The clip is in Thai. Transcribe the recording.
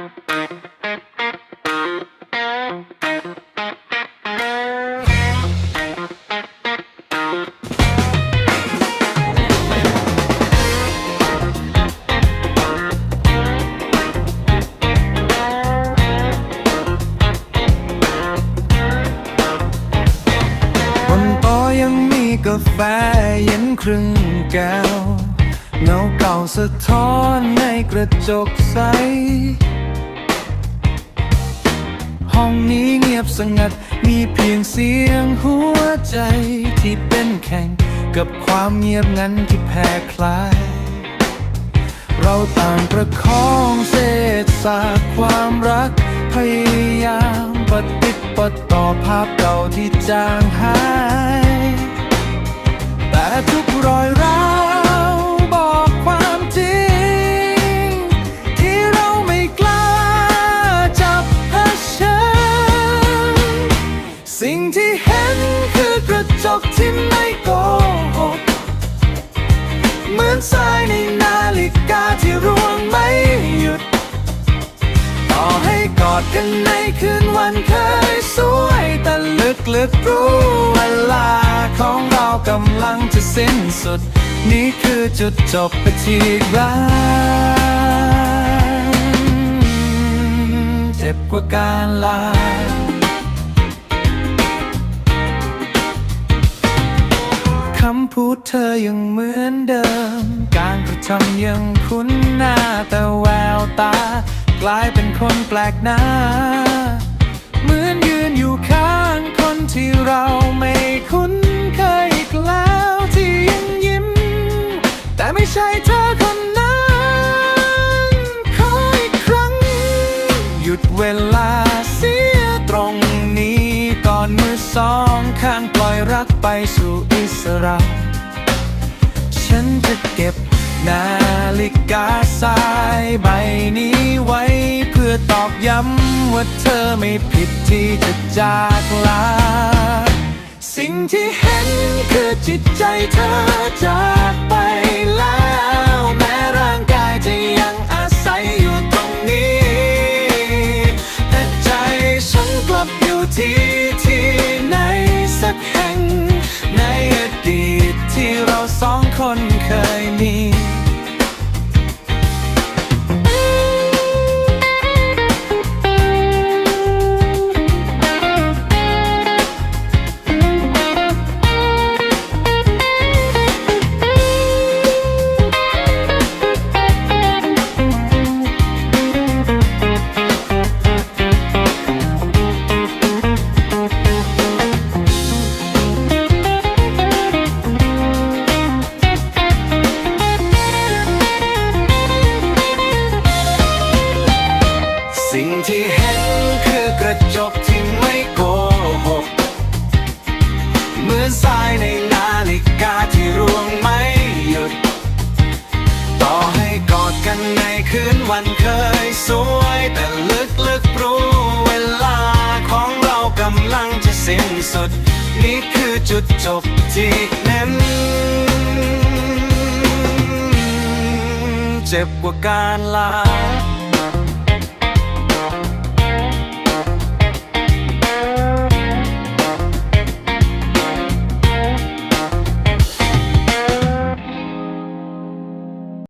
บนต๊ะยังมีกาแฟเย็นครึ่งแก้วเงาเก่าสะท้อนในกระจกใส ห้องนี้เงียบสงัด มีเพียงเสียงหัวใจที่เป็นแข่ง กับความเงียบงันที่แผ่คลาย เราต่างประคองเศษสากความรัก พยายามปฏิดปดต่อภาพเก่าที่จางหาย จกที่ไม่โกหกเหมือนสายในนาฬิกาที่ร่วงไม่หยุด ต่อให้กอดกันในคืนวันเคยสวยแต่ลึกๆรู้เวลาของเรากำลังจะสิ้นสุด นี่คือจุดจบไปที่รักเจ็บกว่าการลาำพูดเธอยังเหมือนเดิม การกระทำยังคุ้นหน้าแต่แววตา กลายเป็นคนแปลกหน้า เหมือนยืนอยู่ข้างคนที่เราไม่คุ้นเคยอีกแล้วที่ยังยิ้ม แต่ไม่ใช่เธอ ข้างปล่อยรักไปสู่อิสระ ฉันจะเก็บนาฬิกาสายใบนี้ไว้ เพื่อตอกย้ำว่าเธอไม่ผิดที่จะจากลา สิ่งที่เห็นคือจิตใจเธอจากไป วันเคยสวยแต่ลึกลึกรู้เวลาของเรากำลังจะสิ้นสุด นี่คือจุดจบที่เน้นเจ็บกว่าการลา